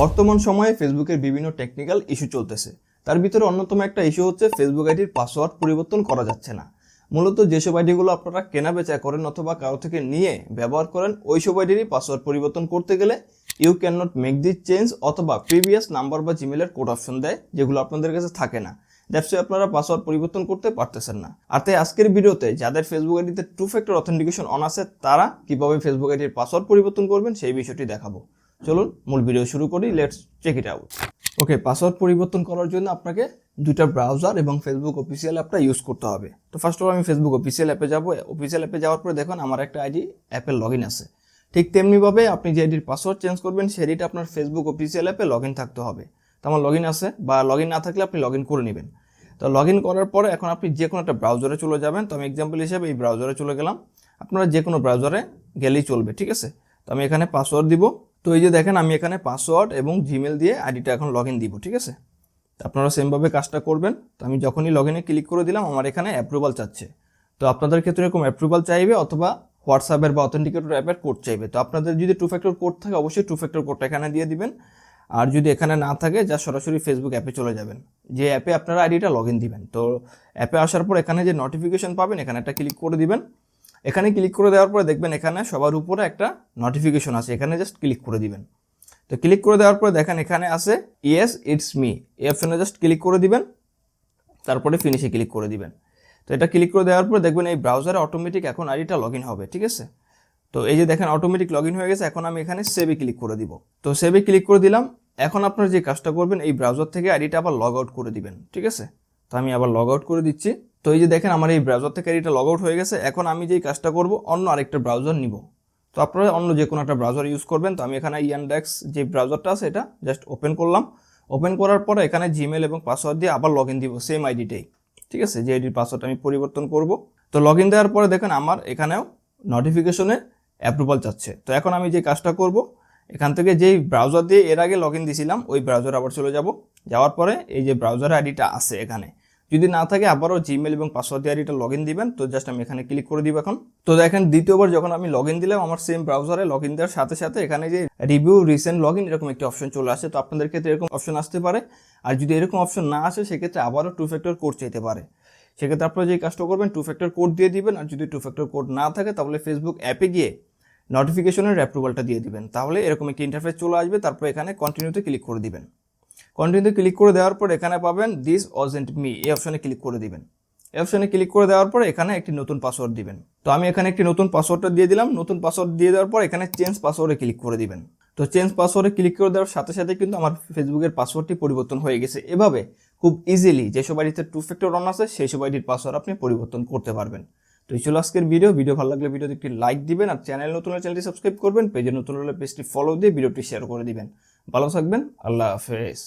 বর্তমান সময়ে ফেসবুকের বিভিন্ন টেকনিক্যাল ইস্যু চলতেছে। তার ভিতরে অন্যতম একটা ইস্যু হচ্ছে ফেসবুক আইডির পাসওয়ার্ড পরিবর্তন করা যাচ্ছে না। মূলত যেসব আইডিগুলো আপনারা কেনা বেচা করেন অথবা কারও থেকে নিয়ে ব্যবহার করেন, ওইসব আইডিরই পাসওয়ার্ড পরিবর্তন করতে গেলে you can not make this change অথবা প্রিভিয়াস নাম্বার বা জিমেলের কোড অপশন দেয়, যেগুলো আপনাদের কাছে থাকে না। দ্যাটস আপনারা পাসওয়ার্ড পরিবর্তন করতে পারতেছেন না। আর তাই আজকের ভিডিওতে যাদের ফেসবুক আইডিতে টু ফ্যাক্টর অথেন্টিকেশন অন আছে, তারা কীভাবে ফেসবুক আইডির পাসওয়ার্ড পরিবর্তন করবেন সেই বিষয়টি দেখাবো। চলুন মূল ভিডিও শুরু করি let's check it out okay password পরিবর্তন করার জন্য আপনাকে দুইটা ব্রাউজার এবং ফেসবুক অফিসিয়াল অ্যাপটা ইউজ করতে হবে। তো ফার্স্ট অফ আমি ফেসবুক অফিসিয়াল অ্যাপে যাব। অফিসিয়াল অ্যাপে যাওয়ার পরে দেখুন, আমার একটা আইডি অ্যাপের লগ ইন আছে। ঠিক তেমনিভাবে আপনি যে আইডির পাসওয়ার্ড চেঞ্জ করবেন আইডিটা আপনার ফেসবুক অফিসিয়াল অ্যাপে লগ ইন থাকতে হবে। তো আমার লগ ইন আছে বা লগ ইন না থাকলে আপনি লগ ইন করে নেবেন। তো লগ ইন করার পরে এখন আপনি যে কোনো একটা ব্রাউজারে চলে যাবেন। তো আমি এক্সাম্পল হিসেবে এই ব্রাউজারে চলে গেলাম। আপনারা যে কোনো ব্রাউজারে গেলেই চলবে, ঠিক আছে? তো আমি এখানে পাসওয়ার্ড দিব। তো এই যে দেখেন, আমি এখানে পাসওয়ার্ড এবং জিমেল দিয়ে আইডিটা এখন লগ ইন দিব, ঠিক আছে? আপনারা সেমভাবে কাজটা করবেন। তো আমি যখনই লগ ইনে ক্লিক করে দিলাম, আমার এখানে অ্যাপ্রুভাল চাচ্ছে। তো আপনাদের ক্ষেত্রে এরকম অ্যাপ্রুভাল চাইবে অথবা হোয়াটসঅ্যাপের বা অথেন্টিকেটর অ্যাপের কোড চাইবে। তো আপনাদের যদি টু ফ্যাক্টর কোড থাকে, অবশ্যই টু ফ্যাক্টর কোডটা এখানে দিয়ে দিবেন। আর যদি এখানে না থাকে, যা সরাসরি ফেসবুক অ্যাপে চলে যাবেন। যে অ্যাপে আপনারা আইডিটা লগ ইন দিবেন। তো অ্যাপে আসার পর এখানে যে নোটিফিকেশন পাবেন, এখানে একটা ক্লিক করে দিবেন। এখানে ক্লিক করে দেওয়ার পরে দেখবেন এখানে সবার উপরে একটা নোটিফিকেশন আছে, এখানে জাস্ট ক্লিক করে দিবেন। তো ক্লিক করে দেওয়ার পরে দেখেন এখানে আছে ইয়েস ইটস মি এই অপশনে জাস্ট ক্লিক করে দিবেন, তারপরে ফিনিশে ক্লিক করে দিবেন। তো এটা ক্লিক করে দেওয়ার পরে দেখবেন এই ব্রাউজারে অটোমেটিক এখন আইডিটা লগ ইন হবে, ঠিক আছে? তো এই যে দেখেন অটোমেটিক লগ ইন হয়ে গেছে, এখন আমি এখানে সেভে ক্লিক করে দিব। তো সেভে ক্লিক করে দিলাম, এখন আপনার যে কাজটা করবেন, এই ব্রাউজার থেকে আইডিটা আবার লগ আউট করে দিবেন, ঠিক আছে? তো আমি আবার লগ আউট করে দিচ্ছি। তো এই যে দেখেন আমার এই ব্রাউজার থেকে এটা লগ আউট হয়ে গেছে, এখন আমি যেই কাজটা করব, অন্য আরেকটা ব্রাউজার নিব। তো আপনারা অন্য যে কোনো একটা ব্রাউজার ইউজ করবেন। তো আমি এখানে ইয়ানডেক্স যে ব্রাউজারটা আছে এটা জাস্ট ওপেন করলাম। ওপেন করার পরে এখানে জিমেল এবং পাসওয়ার্ড দিয়ে আবার লগ ইন দিব সেম আইডিটাই ঠিক আছে? যে আইডির পাসওয়ার্ড আমি পরিবর্তন করব। তো লগ ইন দেওয়ার পরে দেখেন আমার এখানেও নোটিফিকেশনে অ্যাপ্রুভাল চাচ্ছে। তো এখন আমি যে কাজটা করব, এখান থেকে যেই ব্রাউজার দিয়ে এর আগে লগ ইন দিয়েছিলাম ওই ব্রাউজার আবার চলে যাব। যাওয়ার পরে এই যে ব্রাউজার আইডিটা আছে এখানে। যদি না থাকে, আবারও জিমেল এবং পাসওয়ার্ড দিয়ে আইডিটা লগ ইন দিবেন। তো জাস্ট আমি এখানে ক্লিক করে দিব এখন। তো দেখেন, দ্বিতীয়বার যখন আমি লগ ইন দিলাম আমার সেম ব্রাউজারে লগ ইন দেওয়ার সাথে সাথে এখানে যে রিভিউ রিসেন্ট লগ ইন এরকম একটি অপশন চলে আসে। তো আপনাদের ক্ষেত্রে এরকম অপশন আসতে পারে। আর যদি এরকম অপশন না আসে, সেক্ষেত্রে আবারও টু ফ্যাক্টর কোড চাইতে পারে। সেক্ষেত্রে আপনারা যে কাজটা করবেন টু ফ্যাক্টর কোড দিয়ে দিবেন। আর যদি টু ফ্যাক্টর কোড না থাকে, তাহলে ফেসবুক অ্যাপে গিয়ে নোটিফিকেশনের অ্যাপ্রুভালটা দিয়ে দিবেন। তাহলে এরকম একটি ইন্টারফেস চলে আসবে। তারপর এখানে কন্টিনিউতে ক্লিক করে দিবেন। কন্টিনিউতে ক্লিক করে দেওয়ার পর এখানে পাবেন দিস অজেন্ট মি এই অপশনে ক্লিক করে দিবেন। এই অপশনে ক্লিক করে দেওয়ার পর এখানে একটি নতুন পাসওয়ার্ড দিবেন। তো আমি এখানে একটি নতুন পাসওয়ার্ডটা দিয়ে দিলাম, নতুন পাসওয়ার্ড দিয়ে দেওয়ার পর এখানে চেঞ্জ পাসওয়ার্ডে ক্লিক করে দিবেন। তো চেঞ্জ পাসওয়ার্ডে ক্লিক করে দেওয়ার সাথে সাথে কিন্তু আমার ফেসবুকের পাসওয়ার্ডটি পরিবর্তন হয়ে গেছে। এভাবে খুব ইজিলি যেসব আইডিতে টু ফ্যাক্টর অন আছে, সেই সব আইডির পাসওয়ার্ড আপনি পরিবর্তন করতে পারবেন। তো এই ছিল আজকের ভিডিও ভিডিও ভালো লাগলে ভিডিওতে একটি লাইক দিবেন আর চ্যানেল নতুন হলে চ্যানেলটি সাবস্ক্রাইব করবেন পেজে নতুন হলে পেজটি ফলো দিয়ে ভিডিওটি শেয়ার করে দিবেন। ভালো থাকবেন, আল্লাহ হাফেজ।